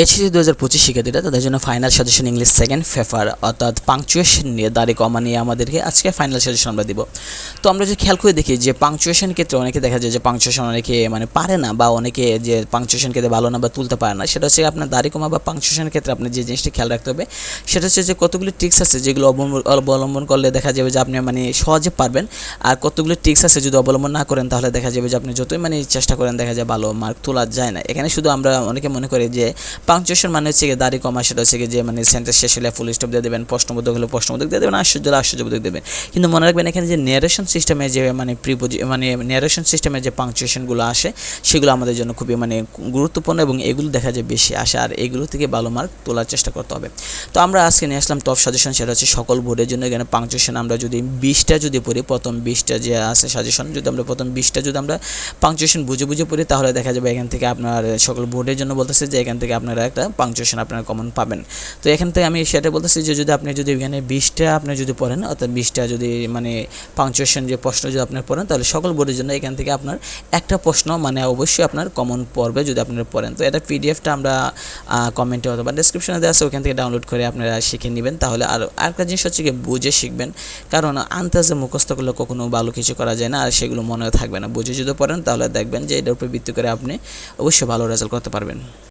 HSC দু হাজার পঁচিশ শিক্ষার্থীরা তাদের জন্য final suggestion English second paper অর্থাৎ পাংচুয়েশন নিয়ে দাড়ি কমা নিয়ে আমাদেরকে আজকে ফাইনাল সাজেশন আমরা দিব। তো আমরা যদি খেয়াল করে দেখি যে পাংচুয়েশন ক্ষেত্রে অনেকে দেখা যায় যে পাংচুয়েশন অনেকে মানে পারে না বা অনেকে যে পাংচুয়েশন ক্ষেত্রে ভালো না বা তুলতে পারে না, সেটা হচ্ছে আপনার দাড়ি কমা বা পাংচুয়েশন ক্ষেত্রে আপনি যে জিনিসটা খেয়াল রাখতে হবে, সেটা হচ্ছে যে কতগুলি ট্রিক্স আছে যেগুলো অবলম্বন করলে দেখা যাবে যে আপনি মানে সহজে পারবেন, আর কতগুলি ট্রিক্স আছে যদি অবলম্বন না করেন তাহলে দেখা যাবে যে আপনি যতই মানে চেষ্টা করেন দেখা যায় ভালো মার্ক তোলা যায় না। এখানে শুধু আমরা অনেকে মনে করি যে পাংচুয়েশন মানে হচ্ছে গিয়ে দাড়ি কমা সেটা হচ্ছে যে মানে সেন্টেন্স শেষ হলে ফুল স্টপ দিয়ে দেবেন, প্রশ্নবোধক হলে প্রশ্নবোধক দিয়ে দেবেন, আশ্চর্য হলে আশ্চর্যবোধক দেবেন। কিন্তু মনে রাখবেন এখানে যে নেরেশন সিস্টেমে যে মানে প্রিপোজি মানে নেরেশন সিস্টেমে যে পাংচুয়েশনগুলো আসে, সেগুলো আমাদের জন্য খুবই মানে গুরুত্বপূর্ণ এবং এগুলো দেখা যায় বেশি আসে আর এগুলো থেকে ভালো মার্ক তোলার চেষ্টা করতে হবে। তো আমরা আজকে নিয়ে আসলাম টপ সাজেশন সেটা হচ্ছে সকল বোর্ডের জন্য এখানে পাংচুয়েশন আমরা যদি বিশটা যদি পড়ি, প্রথম বিশটা যে আছে সাজেশন যদি আমরা প্রথম বিশটা যদি আমরা পাংচুয়েশন বুঝে বুঝে পড়ি, তাহলে দেখা যাবে এখান থেকে আপনার সকল বোর্ডের জন্য বলতেছে যে এখান থেকে আপনারা একটা পাংচুয়েশন আপনারা কমন পাবেন। তো এখান থেকে আমি সেটা বলতেছি যে যদি আপনি যদি এখানে বিশটা আপনি যদি পড়েন, অর্থাৎ বিশটা যদি মানে পাংচুয়েশন যে প্রশ্ন যদি আপনি পড়েন, তাহলে সকল বোর্ডের জন্য এখান থেকে আপনার একটা প্রশ্ন মানে অবশ্যই আপনার কমন পড়বে যদি আপনারা পড়েন। তো এটা পিডিএফটা আমরা কমেন্টে অথবা ডিসক্রিপশনে দেওয়া আছে, ওখান থেকে ডাউনলোড করে আপনারা শিখে নেবেন। তাহলে আর আরেকটা জিনিস হচ্ছে কি, বুঝে শিখবেন। কারণ আন্তাজে মুখস্থ করলে কখনো ভালো কিছু করা যায় না, আর সেগুলো মনে থাকবে না। বুঝে যদি পড়েন, তাহলে দেখবেন যে এটার উপর ভিত্তি করে আপনি অবশ্যই ভালো রেজাল্ট করতে পারবেন।